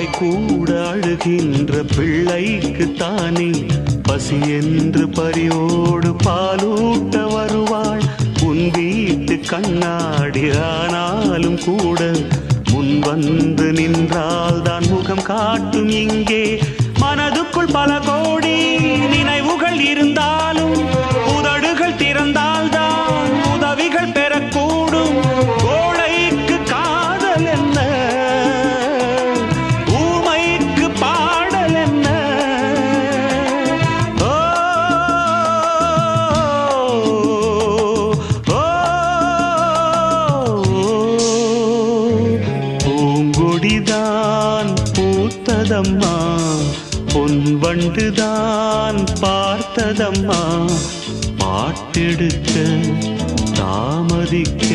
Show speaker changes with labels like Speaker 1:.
Speaker 1: தாய் கூட அழுகின்ற பிள்ளைக்கு தானே பசி என்று பறியோடு பாலூட்ட வருவாள். உன் வீட்டு கண்ணாடி ஆனாலும் கூட முன் வந்து நின்றால் தான் முகம் காட்டும் இங்கே. கொடிதான் பூத்ததம்மா. பொன் வண்டுதான் பார்த்ததம்மா. பாட்டெடுக்க தாமதிக்க